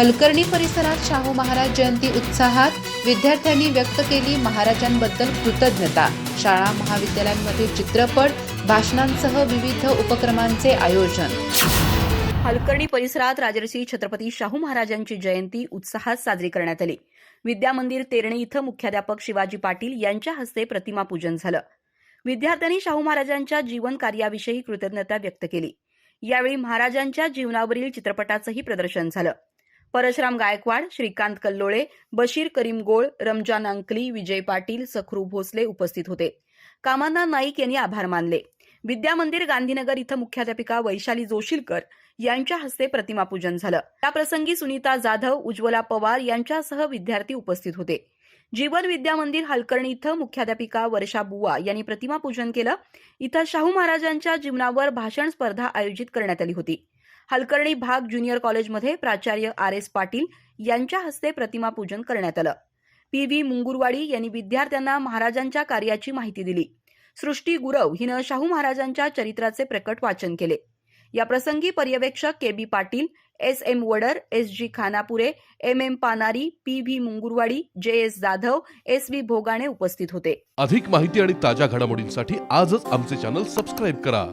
हलकर्णी परिसरात शाहू महाराज जयंती उत्साहात विद्यार्थ्यांनी व्यक्त केली महाराजांबद्दल कृतज्ञता. शाळा महाविद्यालयांमध्ये चित्रपट भाषणांसह विविध उपक्रमांचे आयोजन. हलकर्णी परिसरात राजर्षी छत्रपती शाहू महाराजांची जयंती उत्साहात साजरी करण्यात आली. विद्या मंदिर तेरणी इथं मुख्याध्यापक शिवाजी पाटील यांच्या हस्ते प्रतिमा पूजन झालं. विद्यार्थ्यांनी शाहू महाराजांच्या जीवन कार्याविषयी कृतज्ञता व्यक्त केली. यावेळी महाराजांच्या जीवनावरील चित्रपटाचंही प्रदर्शन झालं. परशराम गायकवाड श्रीकांत कल्लोळे बशीर करीम गोळ रमजान अंकली विजय पाटील सखरू भोसले उपस्थित होते. कामांना नाईक यांनी आभार मानले. विद्या मंदिर गांधीनगर इथं मुख्याध्यापिका वैशाली जोशीलकर यांच्या हस्ते प्रतिमापूजन झालं. त्याप्रसंगी सुनीता जाधव उज्ज्वला पवार यांच्यासह विद्यार्थी उपस्थित होते. जीवन विद्या मंदिर हलकर्णी इथं मुख्याध्यापिका वर्षा बुवा यांनी प्रतिमा पूजन केलं. इथं शाहू महाराजांच्या जीवनावर भाषण स्पर्धा आयोजित करण्यात आली होती. हलकर्णी भाग ज्युनियर कॉलेजमध्ये प्राचार्य आर एस पाटील यांच्या हस्ते प्रतिमा पूजन करण्यात आलं. पी व्ही मुंगुरवाडी यांनी विद्यार्थ्यांना महाराजांच्या कार्याची माहिती दिली. सृष्टी गुरव हिनं शाहू महाराजांच्या चरित्राचे प्रकट वाचन केले. या प्रसंगी पर्यवेक्षक K B Patil S M Wadar S G Khanapure M M Panari P V Mungurwadi J S Jadhav S V Bhogane उपस्थित होते. अधिक माहिती आणि ताज्या घडामोडींसाठी आजच आमचे चॅनल सबस्क्राईब करा.